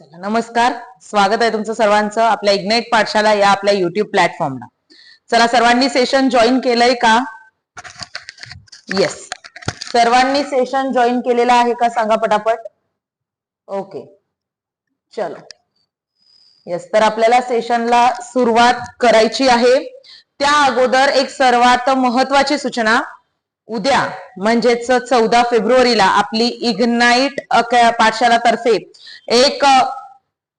चला नमस्कार. स्वागत आहे तुमचं सर्वांचं आपल्या इग्नाइट पाठशाला या आपल्या युट्यूब प्लॅटफॉर्मला चला सर्वांनी सेशन जॉईन केलंय का? येस सर्वांनी सेशन जॉईन केलेलं आहे का? सांगा पटापट. ओके चलो. येस तर आपल्याला सेशनला सुरुवात करायची आहे. त्या अगोदर एक सर्वात महत्वाची सूचना. उद्या म्हणजेच चौदा फेब्रुवारीला आपली इग्नाईट पाठशालातर्फे एक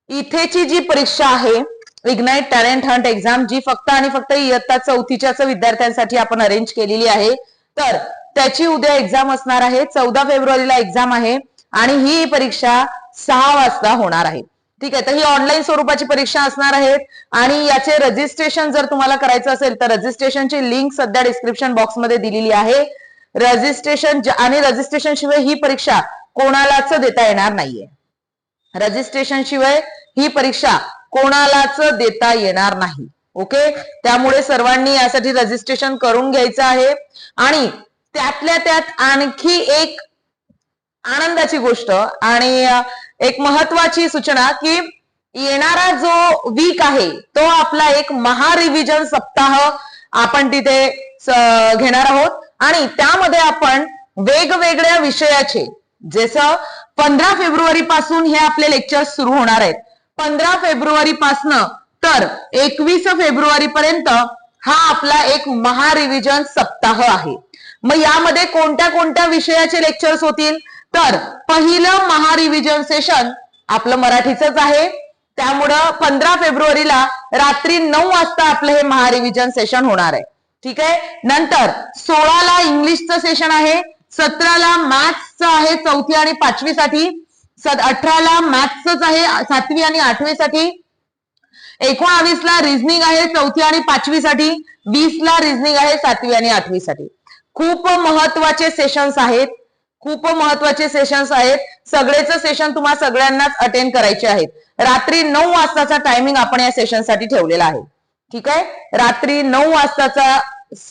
इथेची जी परीक्षा आहे इग्नाईट टॅलेंट हंट एक्झाम जी फक्त आणि फक्त इयत्ता चौथीच्याच विद्यार्थ्यांसाठी आपण अरेंज केलेली आहे. तर त्याची उद्या एक्झाम असणार आहे. चौदा फेब्रुवारीला एक्झाम आहे आणि ही परीक्षा सहा वाजता होणार आहे. ठीक आहे तर ही ऑनलाईन स्वरूपाची परीक्षा असणार आहे आणि याचे रजिस्ट्रेशन जर तुम्हाला करायचं असेल तर रजिस्ट्रेशनची लिंक सध्या डिस्क्रिप्शन बॉक्समध्ये दिलेली आहे. रजिस्ट्रेशन आणि रजिस्ट्रेशन शिवाय ही परीक्षा कोणालाच देता येणार नाहीये. रजिस्ट्रेशन शिवाय ही परीक्षा कोणालाच देता येणार नाही. ओके त्यामुळे सर्वांनी यासाठी रजिस्ट्रेशन करून घ्यायचं आहे. आणि त्यातल्या त्यात आणखी एक आनंदाची गोष्ट आणि एक महत्वाची सूचना की येणारा जो वीक आहे तो आपला एक महारिव्हिजन सप्ताह आपण तिथे घेणार आहोत. आणि त्यामध्ये आपण वेगवेगळ्या विषयाचे जसं पंधरा फेब्रुवारी पासून हे आपले लेक्चर सुरू होणार आहेत. पंधरा फेब्रुवारी पासनं तर एकवीस फेब्रुवारी पर्यंत हा आपला एक महारिव्हिजन सप्ताह आहे. मग यामध्ये कोणत्या कोणत्या विषयाचे लेक्चर्स होतील? तर पहिलं महारिव्हिजन सेशन आपलं मराठीचंच आहे. त्यामुळं पंधरा फेब्रुवारीला रात्री नऊ वाजता आपलं हे महारिव्हिजन सेशन होणार आहे. ठीक आहे? नंतर सोळाला इंग्लिशचं सेशन आहे सतराला मॅथ्सचं आहे चौथी आणि पाचवी साठी अठराला मॅथ्सच आहे सातवी आणि आठवी साठी एकोणावीस ला रिझनिंग आहे चौथी आणि पाचवी साठी वीस ला रिझनिंग आहे सातवी आणि आठवी साठी. खूप महत्त्वाचे सेशन्स आहेत खूप महत्त्वाचे सेशन्स आहेत. सगळेच सेशन तुम्हाला सगळ्यांनाच अटेंड करायचे आहेत. रात्री नऊ वाजताचा टायमिंग आपण या सेशनसाठी ठेवलेला आहे. ठीक आहे? रात्री नऊ वाजताचा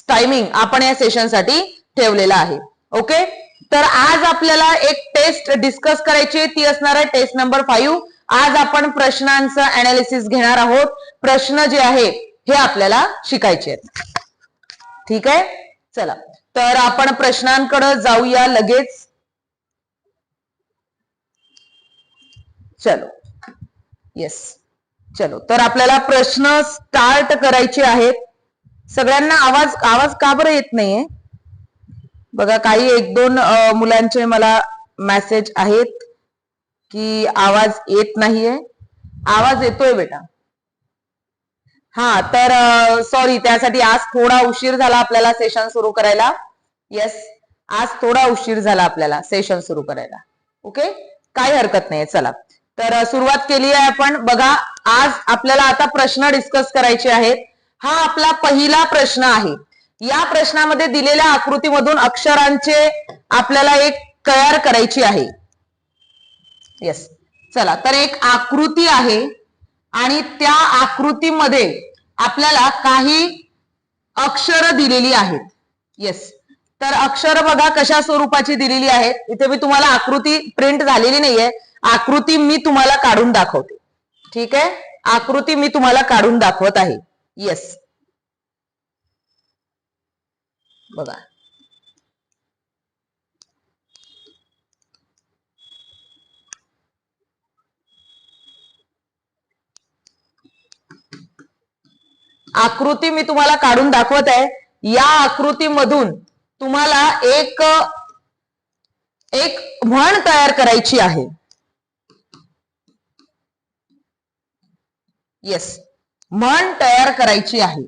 टायमिंग आपण या सेशनसाठी ठेवलेला आहे. ओके तर आज आपल्याला एक टेस्ट डिस्कस करायची आहे. ती असणार आहे टेस्ट नंबर फाईव्ह आज आपण प्रश्नांचं अनालिसिस घेणार आहोत. प्रश्न जे आहे हे आपल्याला शिकायचे आहेत. ठीक आहे? चला. तर आपण प्रश्नांकडे जाऊया लगेच. चलो. येस चलो तर आपल्याला प्रश्न स्टार्ट करायचे आहेत. सगळ्यांना आवाज आवाज का बरं येत नाहीये? बघा काही एक दोन मुलांचे मला मेसेज आहेत की आवाज येत नाहीये. आवाज येतोय बेटा. हा तर सॉरी त्यासाठी आज थोडा उशीर झाला आपल्याला सेशन सुरू करायला. येस आज थोडा उशीर झाला आपल्याला सेशन सुरू करायला. ओके काही हरकत नाही चला. तर सुरुवात केली आहे आपण. बघा आज आपल्याला आता प्रश्न डिस्कस करायचे आहेत. हा आपला पहिला प्रश्न आहे. या प्रश्नामध्ये दिलेल्या आकृतीमधून अक्षरांचे आपल्याला एक तयार करायची आहे. येस चला तर एक आकृती आहे आणि त्या आकृतीमध्ये आपल्याला काही अक्षर दिलेली आहेत. येस तर अक्षर बघा कशा स्वरूपाची दिलेली आहेत. इथे मी तुम्हाला आकृती प्रिंट झालेली नाहीये. आकृती मी तुम्हाला काढून दाखवते. ठीक आहे? आकृती मी तुम्हाला काढून दाखवत आहे. येस बघा. आकृती मी तुम्हाला काढून दाखवत आहे. या आकृतीमधून तुम्हाला एक एक म्हण तयार करायची आहे. येस म्हण तयार करायची आहे.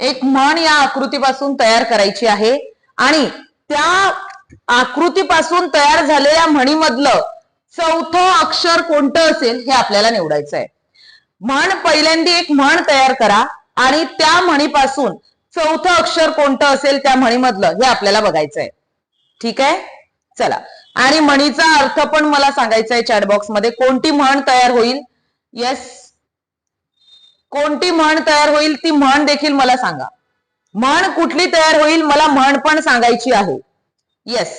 एक म्हण या आकृतीपासून तयार करायची आहे आणि त्या आकृतीपासून तयार झालेल्या म्हणीमधलं चौथं अक्षर कोणतं असेल हे आपल्याला निवडायचं आहे म्हण पहिल्यांदा एक म्हण तयार करा आणि त्या म्हणीपासून चौथं अक्षर कोणतं असेल त्या म्हणीमधलं हे आपल्याला बघायचं आहे ठीक आहे? चला. आणि म्हणीचा अर्थ पण मला सांगायचा आहे चॅटबॉक्समध्ये. कोणती म्हण तयार होईल? येस कोणती म्हण तयार होईल? ती म्हण देखील मला सांगा. म्हण कुठली तयार होईल? मला म्हण पण सांगायची आहे. येस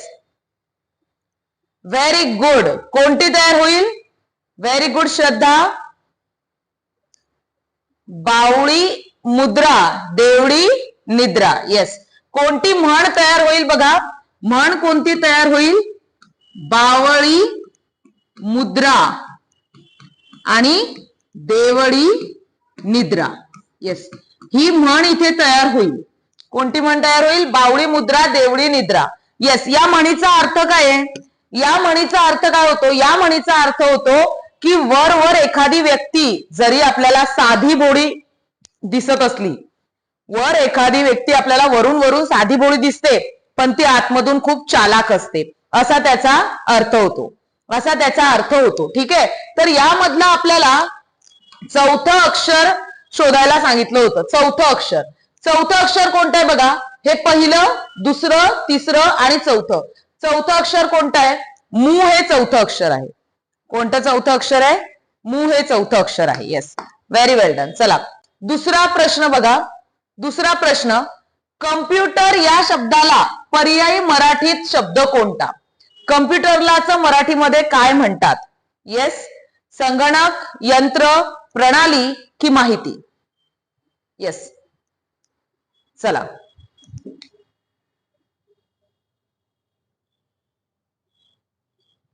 व्हेरी गुड कोणती तयार होईल? व्हेरी गुड श्रद्धा. बावळी मुद्रा देवडी निद्रा. येस कोणती म्हण तयार होईल बघा. म्हण कोणती तयार होईल? बावळी मुद्रा आणि देवळी निद्रा. येस ही म्हण इथे तयार होईल. कोणती म्हण तयार होईल? बावळी मुद्रा देवळी निद्रा. येस या म्हणीचा अर्थ काय आहे? या म्हणीचा अर्थ काय होतो? या म्हणीचा अर्थ होतो की वर वर एखादी व्यक्ती जरी आपल्याला साधी बोडी दिसत असली. वर एखादी व्यक्ती आपल्याला वरून वरून साधी बोळी दिसते पण ती आतमधून खूप चालाक असते. असा त्याचा अर्थ होतो. असा त्याचा अर्थ होतो. ठीक आहे? तर यामधला आपल्याला चौथं अक्षर शोधायला सांगितलं होतं. चौथं अक्षर. चौथं अक्षर कोणतं आहे बघा? हे पहिलं दुसरं तिसरं आणि चौथं. चौथं अक्षर कोणतं आहे? मू हे चौथं अक्षर आहे. कोणतं चौथं अक्षर आहे? मू हे चौथं अक्षर आहे. येस व्हेरी वेल डन चला. दुसरा प्रश्न बघा. दुसरा प्रश्न कम्प्युटर या शब्दाला पर्यायी मराठीत शब्द कोणता? कम्प्युटरलाच मराठीमध्ये काय म्हणतात? येस संगणक यंत्र प्रणाली की माहिती? येस चला.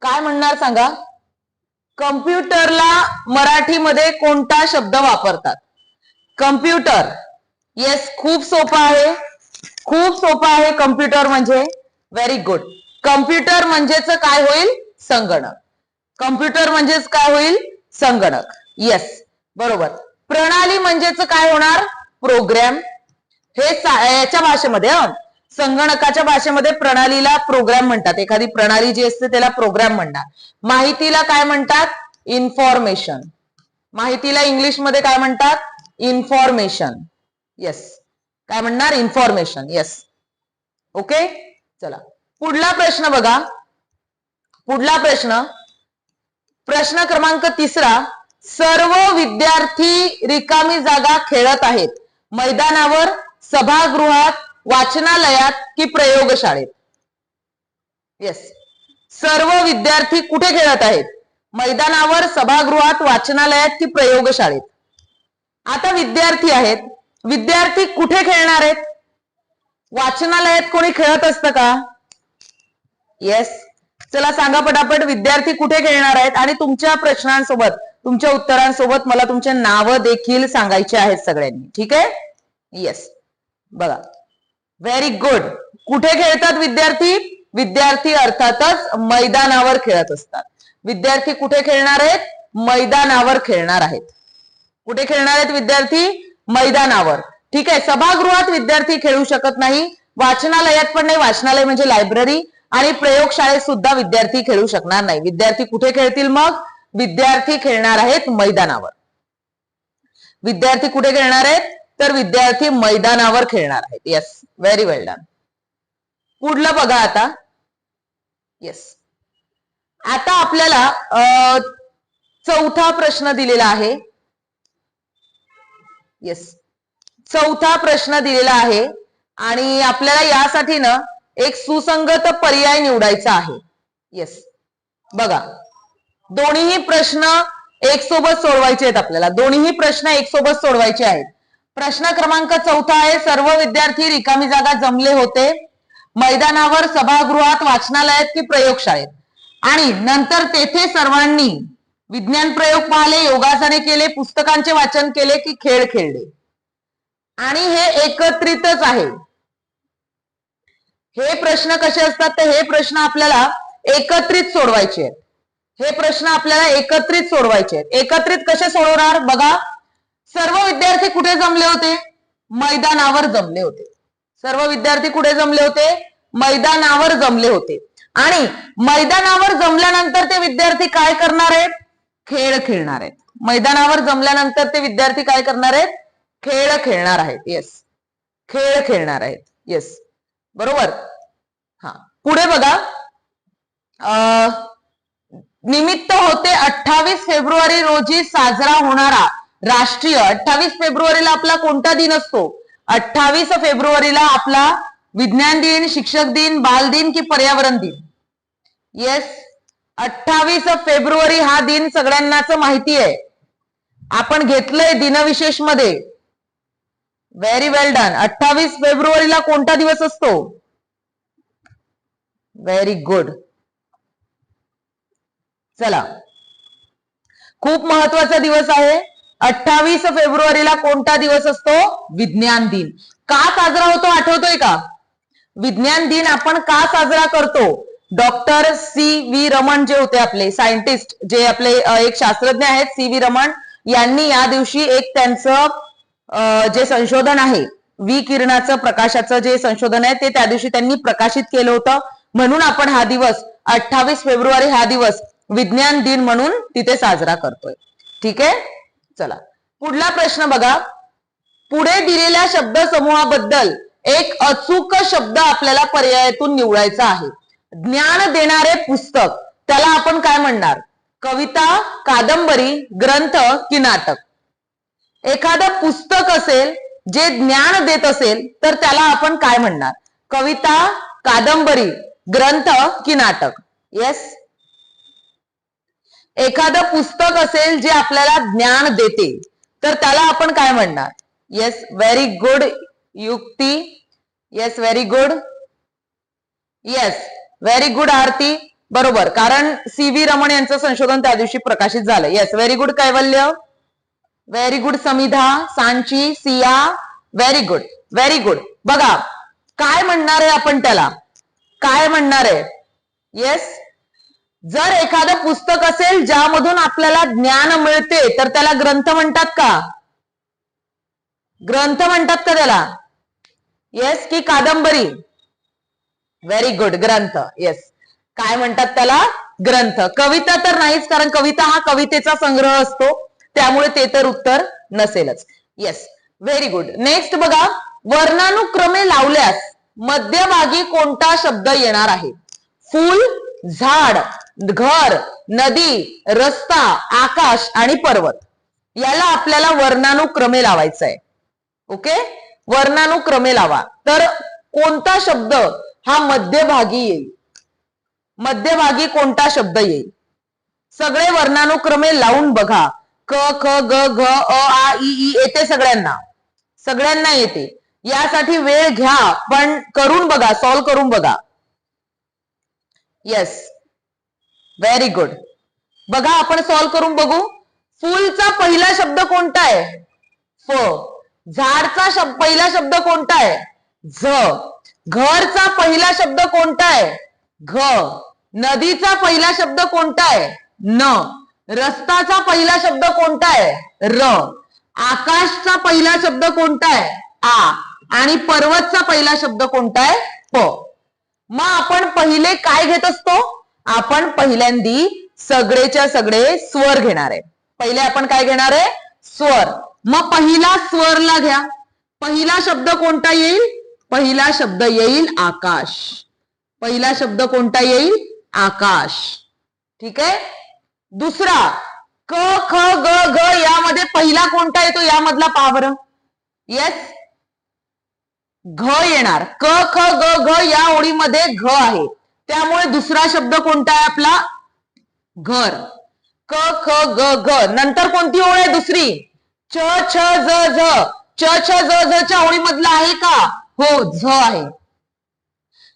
काय म्हणणार सांगा? कम्प्युटरला मराठीमध्ये कोणता शब्द वापरतात? कम्प्युटर येस खूप सोपं आहे. खूप सोपं आहे कम्प्युटर म्हणजे. व्हेरी गुड कम्प्युटर म्हणजेच काय होईल? संगणक. कम्प्युटर म्हणजेच काय होईल? संगणक. येस बरोबर. प्रणाली म्हणजेच काय होणार? प्रोग्रॅम हे याच्या भाषेमध्ये संगणकाच्या भाषेमध्ये प्रणालीला प्रोग्राम म्हणतात. एखादी प्रणाली जी असते त्याला प्रोग्राम म्हणणार माहितीला काय म्हणतात? इन्फॉर्मेशन माहितीला इंग्लिशमध्ये काय म्हणतात? इन्फॉर्मेशन. येस काय म्हणणार? इन्फॉर्मेशन. येस ओके चला. पुढला प्रश्न बघा. पुढला प्रश्न. प्रश्न क्रमांक तिसरा. सर्व विद्यार्थी रिकामी जागा खेळत आहेत. मैदानावर सभागृहात वाचनालयात की प्रयोगशाळेत? येस सर्व विद्यार्थी कुठे खेळत आहेत? मैदानावर सभागृहात वाचनालयात की प्रयोगशाळेत? आता विद्यार्थी आहेत. विद्यार्थी कुठे खेळणार आहेत? वाचनालयात कोणी खेळत असतं का? येस चला सांगा पटापट विद्यार्थी कुठे खेळणार आहेत? आणि तुमच्या प्रश्नांसोबत तुमच्या उत्तरांसोबत मला तुमचे नाव देखील सांगायचे आहेत सगळ्यांनी. ठीक आहे? येस बघा. व्हेरी गुड कुठे खेळतात विद्यार्थी? विद्यार्थी अर्थातच मैदानावर खेळत असतात. विद्यार्थी कुठे खेळणार आहेत? मैदानावर खेळणार आहेत. कुठे खेळणार आहेत विद्यार्थी? मैदानावर. ठीक आहे सभागृहात विद्यार्थी खेळू शकत नाही. वाचनालयात पण नाही. वाचनालय म्हणजे लायब्ररी आणि प्रयोगशाळेत सुद्धा विद्यार्थी खेळू शकणार नाही. विद्यार्थी कुठे खेळतील मग? विद्यार्थी खेळणार आहेत मैदानावर. विद्यार्थी कुठे खेळणार आहेत? तर विद्यार्थी मैदानावर खेळणार आहेत. येस व्हेरी वेल डन पुढलं बघा आता. येस आता आपल्याला चौथा प्रश्न दिलेला आहे. येस चौथा प्रश्न दिलेला आहे आणि आपल्याला यासाठी ना एक सुसंगत पर्याय निवडायचा आहे. येस बघा. दोन्हीही प्रश्न एक सोबत सोडवायचे आहेत आपल्याला. दोन्हीही प्रश्न एक सोबत सोडवायचे आहेत. प्रश्न क्रमांक चौथा आहे सर्व विद्यार्थी रिकामी जागा जमले होते. मैदानावर सभागृहात वाचनालयात की प्रयोगशाळेत? आणि नंतर तेथे सर्वांनी विज्ञान प्रयोग पाहिले योगासने केले पुस्तकांचे वाचन केले की खेळ खेळले. आणि हे एकत्रितच आहे. हे प्रश्न कसे असतात तर हे प्रश्न आपल्याला एकत्रित सोडवायचे आहेत. हे प्रश्न आपल्याला एकत्रित सोडवायचे आहेत. एकत्रित कसे सोडवणार? बघा सर्व विद्यार्थी कुठे जमले होते? मैदानावर जमले होते. सर्व विद्यार्थी कुठे जमले होते? मैदानावर जमले होते. आणि मैदानावर जमल्यानंतर ते विद्यार्थी काय करणार आहेत? खेळ खेळणार आहेत. मैदानावर जमल्यानंतर ते विद्यार्थी काय करणार आहेत? खेळ खेळणार आहेत. येस खेळ खेळणार आहेत. येस बरोबर? हा. पुढे बघा. अं, निमित्त होते अठ्ठावीस फेब्रुवारी रोजी साजरा होणारा राष्ट्रीय. अठ्ठावीस फेब्रुवारीला आपला कोणता दिन असतो? अठ्ठावीस फेब्रुवारीला आपला विज्ञान दिन शिक्षक दिन बाल दिन की पर्यावरण दिन? येस अठ्ठावीस फेब्रुवारी हा दिन सगळ्यांनाच माहिती आहे. आपण घेतलंय दिनविशेषमध्ये व्हेरी वेल डन अठ्ठावीस फेब्रुवारीला कोणता दिवस असतो? व्हेरी गुड चला. खूप महत्त्वाचा दिवस आहे. अठ्ठावीस फेब्रुवारीला कोणता दिवस असतो? विज्ञान दिन. का साजरा होतो आठवतोय का? विज्ञान दिन आपण का साजरा करतो? डॉक्टर सी व्ही रमण जे होते आपले सायंटिस्ट जे आपले एक शास्त्रज्ञ आहेत सी व्ही रमण यांनी या दिवशी एक त्यांचं जे संशोधन आहे वी किरणाचं प्रकाशाचं जे संशोधन आहे ते त्या दिवशी त्यांनी प्रकाशित केलं होतं. म्हणून आपण हा दिवस अठ्ठावीस फेब्रुवारी हा दिवस विज्ञान दिन म्हणून तिथे साजरा करतोय. ठीक आहे? चला. पुढला प्रश्न बघा. पुढे दिलेल्या शब्द समूहाबद्दल एक अचूक शब्द आपल्याला पर्यायातून निवडायचा आहे. ज्ञान देणारे पुस्तक. त्याला आपण काय म्हणणार? कविता कादंबरी ग्रंथ कि नाटक. एखादं पुस्तक असेल जे ज्ञान देत असेल तर त्याला आपण काय म्हणणार? कविता कादंबरी ग्रंथ कि नाटक. येस एखादं पुस्तक असेल जे आपल्याला ज्ञान देते तर त्याला आपण काय म्हणणार? Yes very good Yukti. Yes very good yes very good Aarti. बरोबर. कारण सी व्ही रमण यांचं संशोधन त्या दिवशी प्रकाशित झालं. Yes very good Kaivalya. Very good Samidha Sanchi Siya. Very good very good बघा काय म्हणणार आहे आपण त्याला? काय म्हणणार आहे? येस जर एखादं पुस्तक असेल ज्यामधून आपल्याला ज्ञान मिळते तर त्याला ग्रंथ म्हणतात का? ग्रंथ म्हणतात का त्याला? येस की कादंबरी? व्हेरी गुड ग्रंथ. येस काय म्हणतात त्याला? ग्रंथ. कविता तर नाहीच कारण कविता हा कवितेचा संग्रह असतो. त्यामुळे ते तर उत्तर नसेलच. येस व्हेरी गुड नेक्स्ट बघा. वर्णानुक्रमे लावल्यास मध्यभागी कोणता शब्द येणार आहे? फूल झाड घर नदी रस्ता आकाश आणि पर्वत. याला आपल्याला वर्णानुक्रमे लावायचं आहे ओके वर्णानुक्रमे लावा. तर कोणता शब्द हा मध्यभागी येईल. मध्यभागी कोणता शब्द येईल? सगळे वर्णानुक्रमे लावून बघा. क ख ग घ अ आ इ ई येते सगळ्यांना. सगळ्यांना येते. यासाठी वेळ घ्या पण करून बघा सॉल्व करून बघा. येस व्हेरी गुड बघा आपण सॉल्व करून बघू. फुलचा पहिला शब्द कोणता आहे? फ. झाडचा शब्द पहिला शब्द कोणता आहे? झ. घरचा पहिला शब्द कोणता आहे? घ. नदीचा पहिला शब्द कोणता आहे? न. रस्ताचा पहिला शब्द कोणता आहे? र. आकाशचा पहिला शब्द कोणता आहे? आ. आणि पर्वतचा पहिला शब्द कोणता आहे? प. मग आपण पहिले काय घेत असतो? आपण पहिल्यांदी सगळेच्या सगळे स्वर घेणार आहे. पहिले आपण काय घेणार आहे? स्वर. मग पहिला स्वरला घ्या. पहिला शब्द कोणता येईल? पहिला शब्द येईल आकाश. पहिला शब्द कोणता येईल? आकाश. ठीक आहे? दुसरा क ख ग घ यामध्ये पहिला कोणता येतो? यामधला पावर येस घ येणार. क ख ग घ या ओळीमध्ये घ आहे. त्यामुळे दुसरा शब्द कोणता आहे आपला? घर. क ख ग घ. नंतर कोणती ओळ आहे दुसरी? च छ ज झ च छ ज झ च्या ओळीमधला आहे का? हो झ आहे.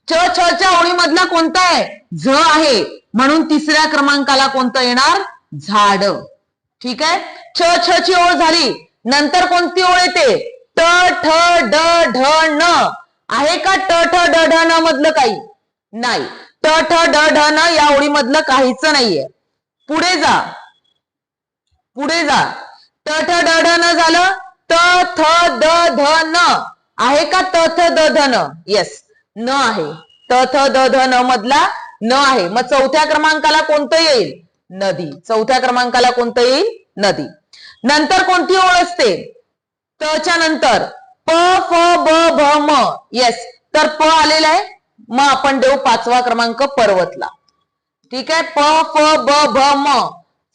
च छ च्या ओळीमधला कोणता आहे? झ आहे. म्हणून तिसऱ्या क्रमांकाला कोणतं येणार? झाड. ठीक आहे? छ छ ची ओळ झाली. नंतर कोणती ओळ येते? ट ठ ड ढ न. आहे का ट ठ ड ढ न मधलं काही? नाही. ट ठ ड ढ न या ओळीमधलं काहीच नाहीये. पुढे जा. पुढे जा. ट ठ ड ढ न झालं. त थ द ध न. आहे का त थ द धन येस न आहे. त थ द धन मधला न आहे. मग चौथ्या क्रमांकाला कोणतं येईल? नदी. चौथ्या क्रमांकाला कोणतं येईल? नदी. नंतर कोणती ओळ असते? त च्या नंतर. प फ ब भ म. येस तर प आलेला आहे. मग आपण देऊ पाचवा क्रमांक पर्वतला. ठीक आहे? प फ ब भ म.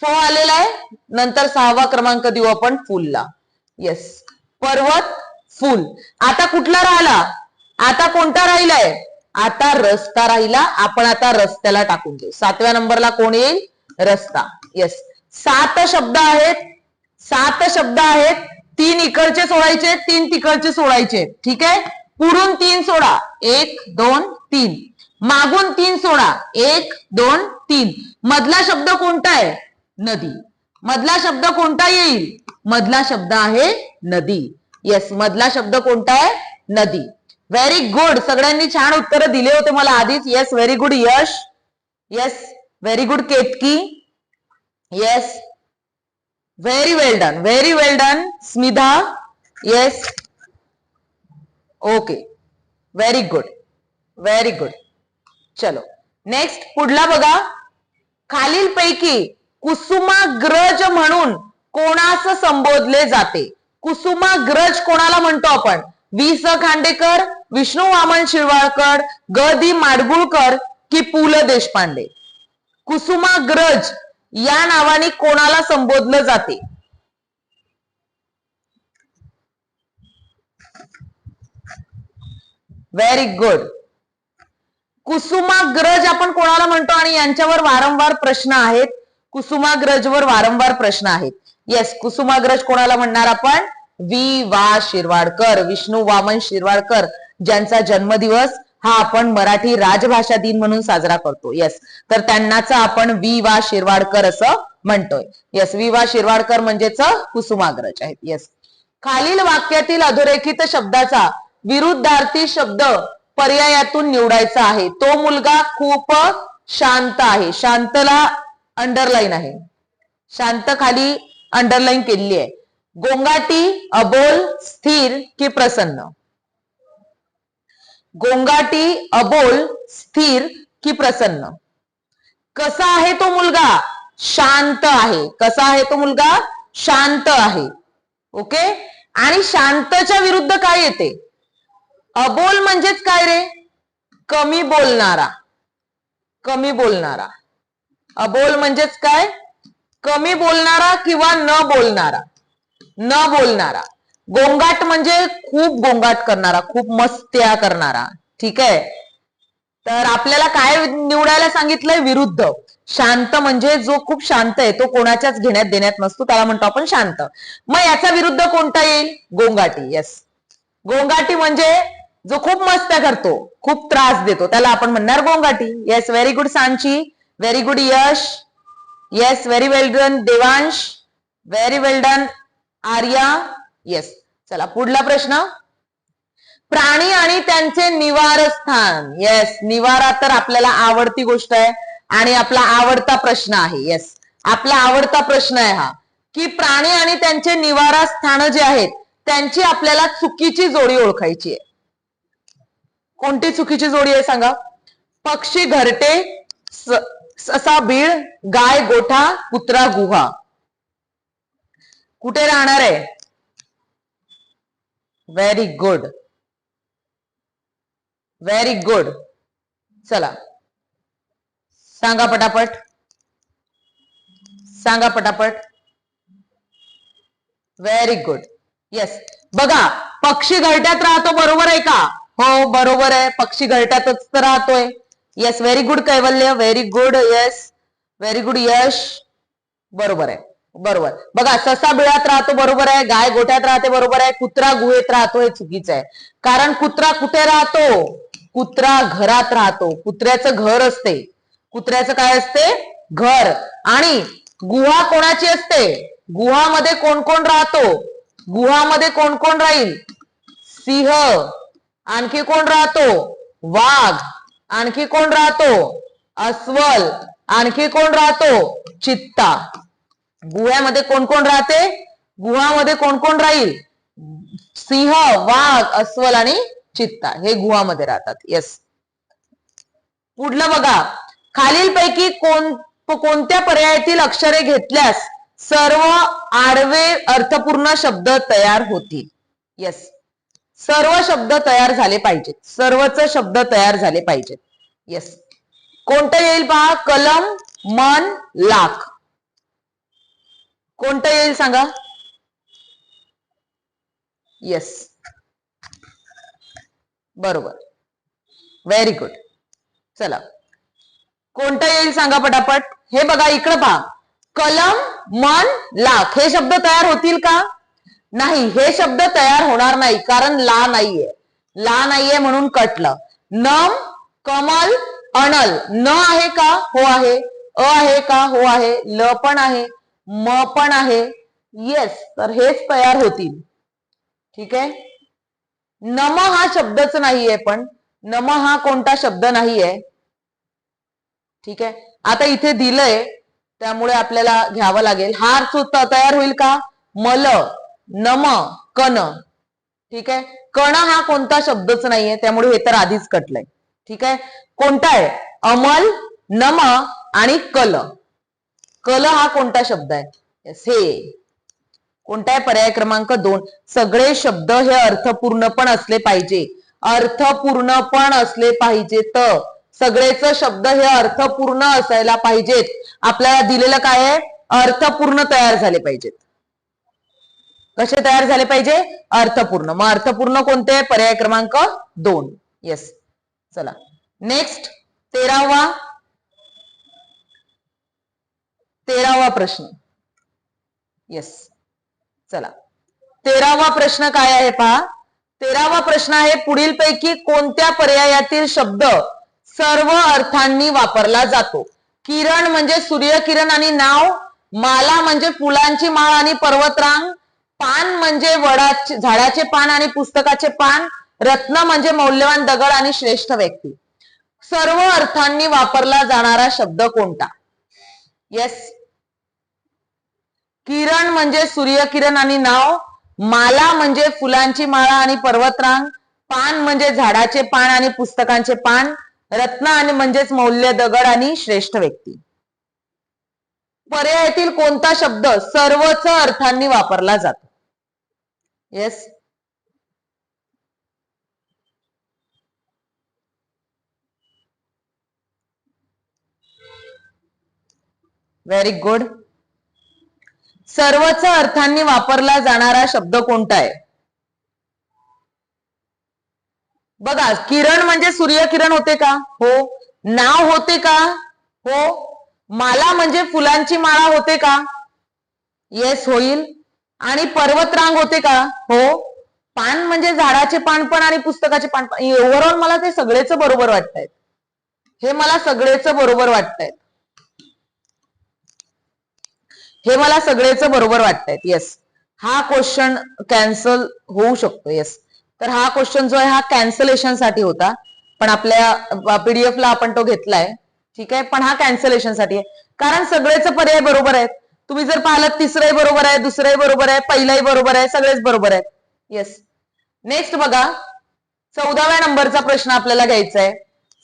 फ आलेला आहे. नंतर सहावा क्रमांक देऊ आपण फुलला. येस पर्वत फुल. आता कुठला राहिला? आता कोणता राहिलाय? आता रस्ता राहिला. आपण आता रस्त्याला टाकून देऊ. सातव्या नंबरला कोण येईल? रस्ता. येस सात शब्द आहेत. सात शब्द आहेत. तीन इकडचे सोडायचे तीन तिकडचे सोडायचे. ठीक आहे? पुढून तीन सोडा. एक दोन तीन. मागून तीन सोडा. एक दोन तीन. मधला शब्द कोणता आहे? नदी. मधला शब्द कोणता येईल? मधला शब्द आहे नदी. येस मधला शब्द कोणता आहे? नदी. व्हेरी गुड सगळ्यांनी छान उत्तर दिले होते मला आधीच. Yes very good Yash. Yes very good Ketaki. Yes very well done very well done Smidha yes okay very good very good चलो. नेक्स्ट पुढला बघा. खालीलपैकी कुसुमाग्रज म्हणून कोणास संबोधले जाते? कुसुमाग्रज कोणाला म्हणतो आपण? वि स खांडेकर विष्णू वामन शिरवाळकर ग दी माडगुळकर की पु ल देशपांडे? कुसुमाग्रज या नावाने कोणाला संबोधलं जाते? व्हेरी गुड कुसुमाग्रज आपण कोणाला म्हणतो? आणि यांच्यावर वारंवार प्रश्न आहेत. कुसुमाग्रजवर वारंवार प्रश्न आहेत. येस कुसुमाग्रज कोणाला म्हणणार आपण? वि वा. शिरवाडकर विष्णू वामन शिरवाडकर ज्यांचा जन्मदिवस हा आपण मराठी राजभाषा दिन म्हणून साजरा करतो. येस तर त्यांनाच आपण वी वा. शिरवाडकर असं म्हणतोय. येस वि वा. शिरवाडकर म्हणजेच कुसुमाग्रज आहेत. येस खालील वाक्यातील अधोरेखित शब्दाचा विरुद्धार्थी शब्द पर्यायातून निवडायचा आहे. तो मुलगा खूप शांत आहे. शांतला अंडरलाईन आहे. शांत खाली अंडरलाईन केलेली आहे. गोंगाटी अबोल स्थिर की प्रसन्न? गोंगाटी अबोल स्थिर की प्रसन्न? कसा आहे तो मुलगा? शांत आहे. कसा आहे तो मुलगा? शांत आहे. ओके? आणि शांतच्या विरुद्ध काय येते? अबोल म्हणजेच काय रे? कमी बोलणारा. कमी बोलणारा. अबोल म्हणजेच काय? कमी बोलणारा किंवा न बोलणारा? न बोलणारा. गोंगाट म्हणजे खूप गोंगाट करणारा खूप मस्त्या करणारा. ठीक आहे? तर आपल्याला काय निवडायला सांगितलंय? विरुद्ध. शांत म्हणजे जो खूप शांत आहे तो कोणाच्याच घेण्यात देण्यात नसतो. त्याला म्हणतो आपण शांत. मग याचा विरुद्ध कोणता येईल? गोंगाटी. येस गोंगाटी म्हणजे जो खूप मस्त्या करतो खूप त्रास देतो. त्याला आपण म्हणणार गोंगाटी. Yes very good Sanchi very good Yash yes very well done, Devansh very well done Arya yes चला पुढला प्रश्न. प्राणी आणि त्यांचे निवारस्थान. येस निवारा तर आपल्याला आवडती गोष्ट आहे आणि आपला आवडता प्रश्न आहे. येस आपला आवडता प्रश्न आहे हा. की प्राणी आणि त्यांचे निवारा स्थान जे आहेत त्यांची आपल्याला चुकीची जोडी ओळखायची आहे. कोणती चुकीची जोडी आहे सांगा? पक्षी घरटे स- ससा बीळ गाय गोठा कुत्रा गुहा. कुठे राहणार आहे? व्हेरी गुड व्हेरी गुड चला. सांगा पटापट. सांगा पटापट. व्हेरी गुड येस बघा पक्षी घरट्यात राहतो बरोबर आहे का? हो बरोबर आहे. पक्षी घरट्यातच तर राहतोय. Yes very good Kaivalya very good yes very good Yash बरोबर आहे. बरोबर. बघा ससा बिळात राहतो बरोबर आहे. गाय गोठ्यात राहते बरोबर आहे. कुत्रा गुहेत राहतो हे चुकीचं आहे. कारण कुत्रा कुठे राहतो? कुत्रा घरात राहतो. कुत्र्याचं घर असते. कुत्र्याचं काय असते? घर. आणि गुहा कोणाची असते? गुहामध्ये कोण कोण राहतो? गुहामध्ये कोण कोण राहील? सिंह. आणखी कोण राहतो? वाघ. आणखी कोण राहतो? अस्वल. आणखी कोण राहतो? चित्ता. गुह्यामध्ये कोण कोण राहते? गुहामध्ये कोण कोण राहील? सिंह वाघ अस्वल आणि चित्ता हे गुहामध्ये राहतात. येस पुढलं बघा. खालीलपैकी कोण कोणत्या पर्यायातील अक्षरे घेतल्यास सर्व आडवे अर्थपूर्ण शब्द तयार होतील. येस सर्व शब्द तयार झाले पाहिजेत. सर्वच शब्द तयार झाले पाहिजेत. येस कोणतं येईल पहा? कलम मन लाख. कोणतं येईल सांगा? येस बरोबर. व्हेरी गुड चला. कोणतं येईल सांगा पटापट? हे बघा इकडं पहा. कलम मन लाख. हे शब्द तयार होतील का? नाही हे शब्द तयार होणार नाही कारण ला नाहीये. ला नाहीये म्हणून कटलं. नम कमल अनल. न आहे का? हो आहे. अ आहे का? हो आहे. ल पण आहे. म पण आहे. येस तर हेच तयार होतील. ठीक आहे? नम हा शब्दच नाहीये पण. नम हा कोणता शब्द नाहीये. ठीक आहे? आता इथे दिलंय. त्यामुळे आपल्याला घ्यावं लागेल. हार सुद्धा तयार होईल का? मल. नम कन ठीक? आहे कण हा कोणता शब्दच नाहीये त्यामुळे हे तर आधीच कटलंय. ठीक? आहे कोणता आहे? अमल नम आणि कल. कल हा कोणता शब्द आहे? हे. कोणता आहे? पर्याय क्रमांक दोन. सगळे शब्द हे अर्थपूर्ण पण असले पाहिजे. अर्थपूर्ण पण असले पाहिजेत. सगळेच शब्द हे अर्थपूर्ण असायला पाहिजेत. आपल्याला दिलेलं काय आहे? अर्थपूर्ण तयार झाले पाहिजेत. कसे तयार झाले पाहिजे? अर्थपूर्ण. मग अर्थपूर्ण कोणते? पर्याय क्रमांक दोन. येस चला. नेक्स्ट तेरावा तेरावा प्रश्न. येस चला. तेरावा प्रश्न काय आहे पहा? तेरावा प्रश्न आहे पुढील पैकी कोणत्या पर्यायातील शब्द सर्व अर्थांनी वापरला जातो? किरण म्हणजे सूर्यकिरण आणि नाव? माला म्हणजे फुलांची माळ आणि पर्वतरांग? पान म्हणजे वडाचे झाडाचे पान आणि पुस्तकाचे पान रत्न म्हणजे मौल्यवान दगड आणि श्रेष्ठ व्यक्ती. सर्व अर्थांनी वापरला जाणारा शब्द कोणता? येस किरण म्हणजे सूर्यकिरण आणि नाव माला म्हणजे फुलांची माळा आणि पर्वतरांग पान म्हणजे झाडाचे पान आणि पुस्तकांचे पान रत्न आणि म्हणजेच मौल्य दगड आणि श्रेष्ठ व्यक्ती. पर्यायातील कोणता शब्द सर्वच अर्थांनी वापरला जातो? येस व्हेरी गुड सर्वच अर्थांनी वापरला जाणारा शब्द कोणता आहे? बघा किरण म्हणजे सूर्यकिरण होते का? हो. नाव होते का? हो. माला म्हणजे फुलांची माळा होते का? येस होईल. आणि पर्वतरांग होते का? हो. पान म्हणजे झाडाचे पान पण आणि पुस्तकाचे पान पण. ओव्हरऑल मला ते सगळेच बरोबर वाटतायत हे मला सगळेच बरोबर वाटतायत हे मला सगळेच बरोबर वाटतायत येस हा क्वेश्चन कॅन्सल होऊ शकतो. येस तर हा क्वेश्चन जो आहे हा कॅन्सलेशनसाठी होता. पण आपल्या पीडीएफ ला आपण तो घेतलाय. ठीक आहे? पण हा कॅन्सलेशनसाठी आहे. कारण सगळेच पर्याय बरोबर आहेत. तुम्ही जर पाहिलं तिसरंही बरोबर आहे दुसरंही बरोबर आहे पहिलाही बरोबर आहे सगळेच बरोबर आहेत. येस नेक्स्ट बघा चौदाव्या नंबरचा प्रश्न आपल्याला घ्यायचा आहे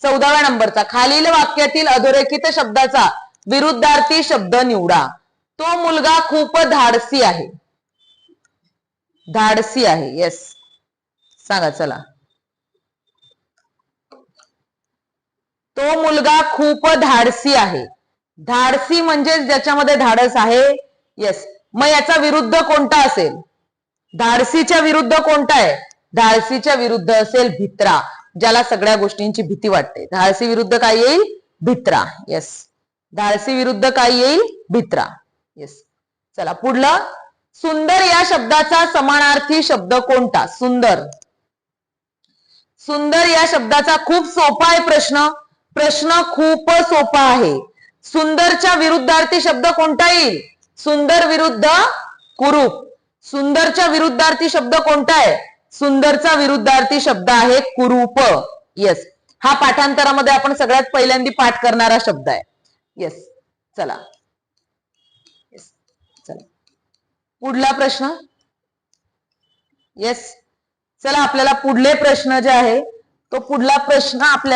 चौदाव्या नंबरचा खालील वाक्यातील अधोरेखित शब्दाचा विरुद्धार्थी शब्द निवडा. तो मुलगा खूप धाडसी आहे. धाडसी आहे येस सांगा चला. तो मुलगा खूप धाडसी आहे. धाडसी म्हणजेच ज्याच्यामध्ये धाडस आहे येस मग याचा विरुद्ध कोणता असेल? धाडसीच्या विरुद्ध कोणता आहे? धाडसीच्या विरुद्ध असेल भित्रा ज्याला सगळ्या गोष्टींची भीती वाटते. धाडसी विरुद्ध काय येईल? भित्रा येस धाडसी विरुद्ध काय येईल? भित्रा येस चला पुढलं. सुंदर या शब्दाचा समानार्थी शब्द कोणता? सुंदर. सुंदर या शब्दाचा खूप सोपा आहे प्रश्न. प्रश्न खूप सोपा आहे. सुंदरच्या विरुद्धार्थी शब्द कोणता येईल? सुंदर विरुद्ध कुरूप. सुंदरच्या विरुद्धार्थी शब्द कोणता आहे? सुंदरचा विरुद्धार्थी शब्द आहे कुरूप. येस हा पाठांतरामध्ये आपण सगळ्यात पहिल्यांदा पाठ करणारा शब्द आहे. येस चला. येस चला. पुढला प्रश्न. येस चला आपल्याला पुढले प्रश्न जे आहे तो पुढला प्रश्न आपल्याला